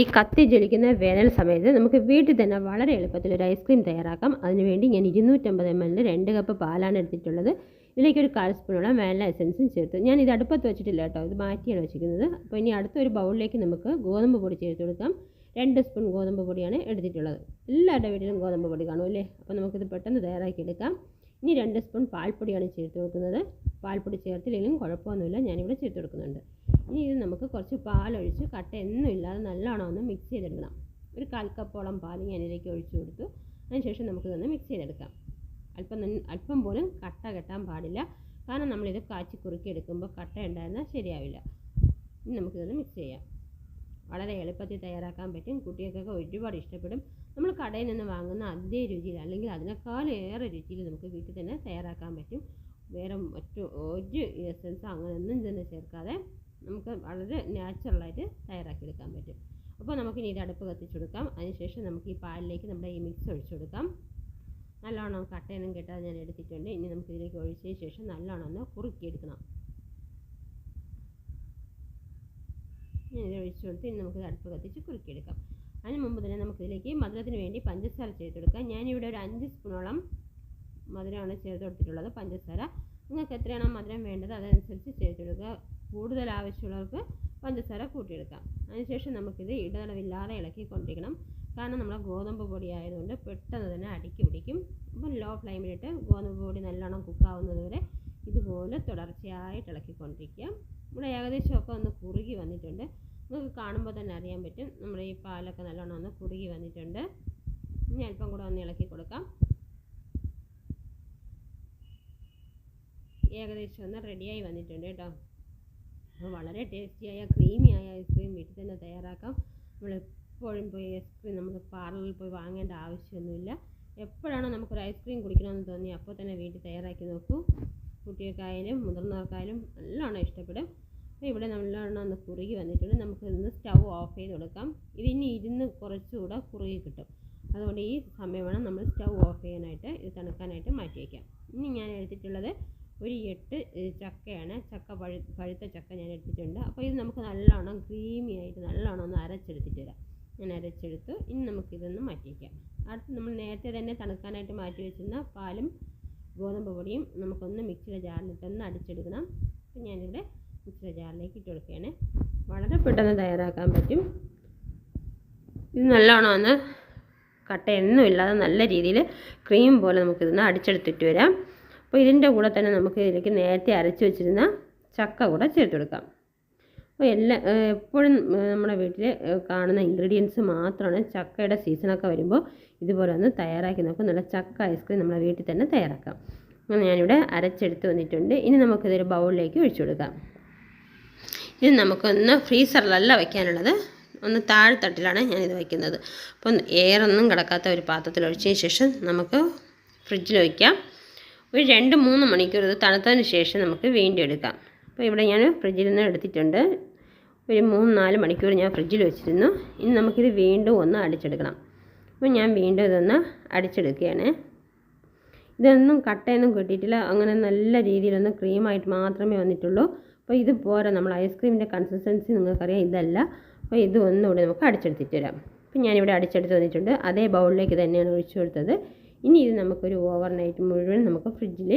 ഈ കത്തി ജ്വലിക്കുന്ന വേനൽ സമയത്ത് നമുക്ക് വീട്ടിൽ തന്നെ വളരെ എളുപ്പത്തിൽ ഒരു ഐസ്ക്രീം തയ്യാറാക്കാം. അതിനുവേണ്ടി ഞാൻ ഇരുന്നൂറ്റമ്പത് എം എല്ലിൽ രണ്ട് കപ്പ് പാലാണ് എടുത്തിട്ടുള്ളത്. ഇതിലേക്ക് ഒരു കാൽ സ്പൂണോളം വാനില എസൻസും ചേർത്തു. ഞാൻ ഇത് അടുപ്പത്ത് വെച്ചിട്ടില്ല കേട്ടോ. ഇത് മാറ്റിയാണ് വെച്ചിരിക്കുന്നത്. അപ്പോൾ ഇനി അടുത്ത ഒരു ബൗളിലേക്ക് നമുക്ക് ഗോതമ്പ് പൊടി ചേർത്ത് കൊടുക്കാം. രണ്ട് സ്പൂൺ ഗോതമ്പ് പൊടിയാണ് എടുത്തിട്ടുള്ളത്. എല്ലാവരുടെ വീട്ടിലും ഗോതമ്പ് പൊടി കാണുമല്ലേ അപ്പോൾ നമുക്കിത് പെട്ടെന്ന് തയ്യാറാക്കി എടുക്കാം ഇനി രണ്ട് സ്പൂൺ പാൽപ്പൊടിയാണ് ചേർത്ത് കൊടുക്കുന്നത്. പാൽപ്പൊടി ചേർത്തില്ലെങ്കിലും കുഴപ്പമൊന്നുമില്ല. ഞാനിവിടെ ചേർത്ത് കൊടുക്കുന്നുണ്ട്. ഇനി ഇത് നമുക്ക് കുറച്ച് പാലൊഴിച്ച് കട്ടയൊന്നും ഇല്ലാതെ നല്ലോണം ഒന്ന് മിക്സ് ചെയ്തെടുക്കണം. ഒരു കാൽ പാൽ ഞാനിതിലേക്ക് ഒഴിച്ചു കൊടുത്തു. അതിനുശേഷം നമുക്കിതൊന്ന് മിക്സ് ചെയ്തെടുക്കാം. അല്പം അല്പം പോലും കട്ട കെട്ടാൻ പാടില്ല. കാരണം നമ്മളിത് കാച്ചി കുറുക്കി എടുക്കുമ്പോൾ കട്ട ഉണ്ടായിരുന്നാൽ ശരിയാവില്ല. ഇനി നമുക്കിതൊന്ന് മിക്സ് ചെയ്യാം. വളരെ എളുപ്പത്തിൽ തയ്യാറാക്കാൻ പറ്റും. കുട്ടികൾക്കൊക്കെ ഒരുപാട് ഇഷ്ടപ്പെടും. നമ്മൾ കടയിൽ നിന്ന് വാങ്ങുന്ന അതേ രുചിയിൽ അല്ലെങ്കിൽ അതിനേക്കാളേറെ രുചിയിൽ നമുക്ക് വീട്ടിൽ തന്നെ തയ്യാറാക്കാൻ പറ്റും. വേറെ മറ്റു ഒരു അങ്ങനെ ഒന്നും തന്നെ ചേർക്കാതെ നമുക്ക് വളരെ നാച്ചുറലായിട്ട് തയ്യാറാക്കിയെടുക്കാൻ പറ്റും. അപ്പോൾ നമുക്ക് ഇനി ഇത് അടുപ്പ് കത്തിച്ചു കൊടുക്കാം. അതിനുശേഷം നമുക്ക് ഈ പാലിലേക്ക് നമ്മുടെ ഈ മിക്സ് ഒഴിച്ചു കൊടുക്കാം. നല്ലോണം കട്ടയൊന്നും കെട്ടാതെ ഞാൻ എടുത്തിട്ടുണ്ട്. ഇനി നമുക്ക് ഇതിലേക്ക് ഒഴിച്ചതിന് ശേഷം നല്ലോണം ഒന്ന് കുറുക്കിയെടുക്കണം. ഞാൻ ഇത് ഒഴിച്ചു കൊടുത്ത് ഇനി നമുക്ക് അടുപ്പ് കത്തിച്ച് കുറുക്കിയെടുക്കാം. അതിന് മുമ്പ് തന്നെ നമുക്കിതിലേക്ക് മധുരത്തിന് വേണ്ടി പഞ്ചസാര ചേർത്ത് കൊടുക്കാം ഞാനിവിടെ ഒരു അഞ്ച് സ്പൂണോളം മധുരമാണ് ചേർത്ത് കൊടുത്തിട്ടുള്ളത് പഞ്ചസാര. നിങ്ങൾക്ക് എത്രയാണോ മധുരം വേണ്ടത് അതനുസരിച്ച് ചേർത്ത് കൊടുക്കുക കൂടുതൽ ആവശ്യമുള്ളവർക്ക് പഞ്ചസാര കൂട്ടിയെടുക്കാം. അതിനുശേഷം നമുക്കിത് ഇടതടവില്ലാതെ ഇളക്കിക്കൊണ്ടിരിക്കണം. കാരണം നമ്മൾ ഗോതമ്പ് പൊടി ആയതുകൊണ്ട് പെട്ടെന്ന് തന്നെ അടുക്കി പിടിക്കും. അപ്പം ലോ ഫ്ലെയിമിലിട്ട് ഗോതമ്പ് പൊടി നല്ലോണം കുക്കാവുന്നത് വരെ ഇതുപോലെ തുടർച്ചയായിട്ട് ഇളക്കിക്കൊണ്ടിരിക്കുക. നമ്മുടെ ഏകദേശമൊക്കെ ഒന്ന് കുറുകി വന്നിട്ടുണ്ട്. നമുക്ക് കാണുമ്പോൾ തന്നെ അറിയാൻ പറ്റും. നമ്മുടെ ഈ പാലൊക്കെ നല്ലോണം ഒന്ന് കുറുകി വന്നിട്ടുണ്ട്. ഇനി അല്പം കൂടെ ഒന്ന് ഇളക്കി കൊടുക്കാം. ഏകദേശം ഒന്ന് റെഡിയായി വന്നിട്ടുണ്ട് കേട്ടോ. വളരെ ടേസ്റ്റിയായ ക്രീമിയായ ഐസ്ക്രീം വീട്ടിൽ തന്നെ തയ്യാറാക്കാം. നമ്മൾ എപ്പോഴും പോയി ഐസ്ക്രീം നമ്മൾ പാർലറിൽ പോയി വാങ്ങേണ്ട ആവശ്യമൊന്നുമില്ല. എപ്പോഴാണോ നമുക്കൊരു ഐസ്ക്രീം കുടിക്കണമെന്ന് തോന്നി അപ്പോൾ തന്നെ വീട്ടിൽ തയ്യാറാക്കി നോക്കൂ. കുട്ടികൾക്കായാലും മുതിർന്നവർക്കായാലും നല്ലോണം ഇഷ്ടപ്പെടും. ഇവിടെ നല്ലോണം ഒന്ന് കുറുകി വന്നിട്ടുണ്ട്. നമുക്ക് ഇന്ന് സ്റ്റൗ ഓഫ് ചെയ്ത് കൊടുക്കാം. ഇതിനി ഇരുന്ന് കുറച്ചുകൂടെ കുറുകി കിട്ടും. അതുകൊണ്ട് ഈ സമയം വേണം നമ്മൾ സ്റ്റൗ ഓഫ് ചെയ്യാനായിട്ട് ഇത് തണുക്കാനായിട്ട് മാറ്റി വയ്ക്കാം. ഇനി ഞാൻ എടുത്തിട്ടുള്ളത് ഒരു എട്ട് ചക്കയാണ്. ചക്ക പഴു പഴുത്ത ചക്ക ഞാൻ എടുത്തിട്ടുണ്ട്. അപ്പോൾ ഇത് നമുക്ക് നല്ലോണം ക്രീമി ആയിട്ട് നല്ലോണം ഒന്ന് അരച്ചെടുത്തിട്ട് വരാം. ഞാൻ അരച്ചെടുത്തു. ഇനി നമുക്കിതൊന്ന് മാറ്റി വയ്ക്കാം. അടുത്ത് നമ്മൾ നേരത്തെ തന്നെ തണുക്കാനായിട്ട് മാറ്റി വെച്ചിരുന്ന പാലും ഗോതമ്പ് പൊടിയും നമുക്കൊന്ന് മിക്സിയുടെ ജാറിലിട്ടൊന്ന് അടിച്ചെടുക്കണം. അപ്പം ഞാനിവിടെ മിക്സിയുടെ ജാറിലേക്ക് ഇട്ട് കൊടുക്കുകയാണ്. വളരെ പെട്ടെന്ന് തയ്യാറാക്കാൻ പറ്റും. ഇത് നല്ലോണം ഒന്ന് കട്ടയൊന്നും ഇല്ലാതെ നല്ല രീതിയിൽ ക്രീം പോലെ നമുക്കിതൊന്ന് അടിച്ചെടുത്തിട്ട് വരാം. അപ്പോൾ ഇതിന്റെ കൂടെ തന്നെ നമുക്ക് ഇതിലേക്ക് നേരത്തെ അരച്ച് വെച്ചിരുന്ന ചക്ക കൂടെ ചേർത്ത് കൊടുക്കാം. അപ്പോൾ എല്ലാ എപ്പോഴും നമ്മുടെ വീട്ടിൽ കാണുന്ന ഇൻഗ്രീഡിയൻസ് മാത്രമാണ് ചക്കയുടെ സീസണൊക്കെ വരുമ്പോൾ ഇതുപോലെ ഒന്ന് തയ്യാറാക്കി നോക്കും നല്ല ചക്ക ഐസ്ക്രീം നമ്മുടെ വീട്ടിൽ തന്നെ തയ്യാറാക്കാം. ഞാനിവിടെ അരച്ചെടുത്ത് വന്നിട്ടുണ്ട്. ഇനി നമുക്കിതൊരു ബൗളിലേക്ക് ഒഴിച്ചു കൊടുക്കാം. ഇത് നമുക്കൊന്ന് ഫ്രീസറിലല്ല വയ്ക്കാനുള്ളത്. ഒന്ന് താഴ്ത്തട്ടിലാണ് ഞാനിത് വയ്ക്കുന്നത്. അപ്പം എയറൊന്നും കിടക്കാത്ത ഒരു പാത്രത്തിൽ ഒഴിച്ചതിന് ശേഷം നമുക്ക് ഫ്രിഡ്ജിൽ വയ്ക്കാം. ഒരു രണ്ട് മൂന്ന് മണിക്കൂർ ഇത് തണുത്തതിന് ശേഷം നമുക്ക് വീണ്ടും എടുക്കാം. അപ്പോൾ ഇവിടെ ഞാൻ ഫ്രിഡ്ജിൽ നിന്ന് എടുത്തിട്ടുണ്ട്. ഒരു മൂന്ന് നാല് മണിക്കൂർ ഞാൻ ഫ്രിഡ്ജിൽ വെച്ചിരുന്നു. ഇനി നമുക്കിത് വീണ്ടും ഒന്ന് അടിച്ചെടുക്കണം. അപ്പോൾ ഞാൻ വീണ്ടും ഇതൊന്ന് അടിച്ചെടുക്കുകയാണ്. ഇതൊന്നും കട്ടയൊന്നും കിട്ടിയിട്ടില്ല. അങ്ങനെ നല്ല രീതിയിലൊന്ന് ക്രീമായിട്ട് മാത്രമേ വന്നിട്ടുള്ളൂ. അപ്പോൾ ഇത് പോരാ നമ്മൾ ഐസ്ക്രീമിന്റെ കൺസിസ്റ്റൻസി നിങ്ങൾക്കറിയാം ഇതല്ല. അപ്പോൾ ഇത് ഒന്നുകൂടി നമുക്ക് അടിച്ചെടുത്തിട്ട് വരാം. അപ്പം ഞാനിവിടെ അടിച്ചെടുത്ത് വന്നിട്ടുണ്ട്. അതേ ബൗളിലേക്ക് തന്നെയാണ് ഒഴിച്ചു കൊടുത്തത്. ഇനി ഇത് നമുക്കൊരു ഓവർ നൈറ്റ് മുഴുവൻ നമുക്ക് ഫ്രിഡ്ജിൽ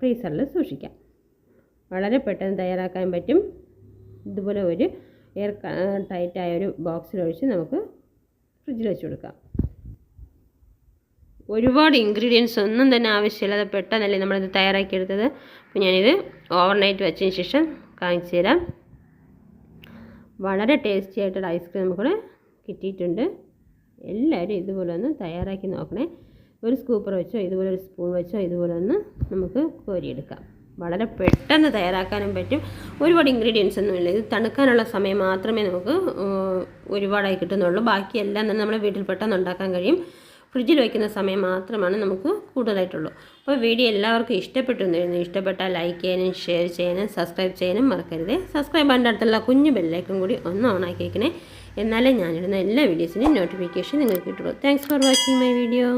ഫ്രീസറിൽ സൂക്ഷിക്കാം. വളരെ പെട്ടെന്ന് തയ്യാറാക്കാൻ പറ്റും. ഇതുപോലെ ഒരു എയർ ടൈറ്റായ ഒരു ബോക്സിൽ ഒഴിച്ച് നമുക്ക് ഫ്രിഡ്ജിൽ വെച്ച് കൊടുക്കാം. ഒരുപാട് ഇൻഗ്രീഡിയൻസ് ഒന്നും തന്നെ ആവശ്യമില്ലാതെ പെട്ടെന്നല്ലേ നമ്മളിത് തയ്യാറാക്കിയെടുത്തത്. അപ്പോൾ ഞാനിത് ഓവർനൈറ്റ് വെച്ചതിന് ശേഷം കാണിച്ചു തരാം. വളരെ ടേസ്റ്റി ആയിട്ടുള്ള ഐസ്ക്രീം നമുക്ക് കിട്ടിയിട്ടുണ്ട്. എല്ലാവരും ഇതുപോലെ ഒന്ന് തയ്യാറാക്കി നോക്കണേ. ഒരു സ്കൂപ്പർ വെച്ചോ ഇതുപോലെ ഒരു സ്പൂൺ വെച്ചോ ഇതുപോലെ ഒന്ന് നമുക്ക് കോരിയെടുക്കാം. വളരെ പെട്ടെന്ന് തയ്യാറാക്കാനും പറ്റും. ഒരുപാട് ഇൻഗ്രീഡിയൻസ് ഒന്നുമില്ല ഇത് തണുക്കാനുള്ള സമയം മാത്രമേ നമുക്ക് ഒരുപാടായി കിട്ടുന്നുള്ളൂ. ബാക്കിയെല്ലാം തന്നെ നമ്മൾ വീട്ടിൽ പെട്ടെന്ന് ഉണ്ടാക്കാൻ കഴിയും. ഫ്രിഡ്ജിൽ വയ്ക്കുന്ന സമയം മാത്രമാണ് നമുക്ക് കൂടുതലായിട്ടുള്ളൂ. അപ്പോൾ വീഡിയോ എല്ലാവർക്കും ഇഷ്ടപ്പെട്ടു എന്ന് ഇഷ്ടപ്പെട്ടാൽ ലൈക്ക് ചെയ്യാനും ഷെയർ ചെയ്യാനും സബ്സ്ക്രൈബ് ചെയ്യാനും മറക്കരുത്. സബ്സ്ക്രൈബ് ചെയ്യേണ്ട അടുത്തുള്ള കുഞ്ഞു ബെല്ലേക്കും കൂടി ഒന്ന് ഓണാക്കി വയ്ക്കണേ എന്നാലേ ഞാനിടുന്ന എല്ലാ വീഡിയോസിന്റെയും നോട്ടിഫിക്കേഷൻ നിങ്ങൾക്ക് കിട്ടുള്ളൂ. Thanks for watching my video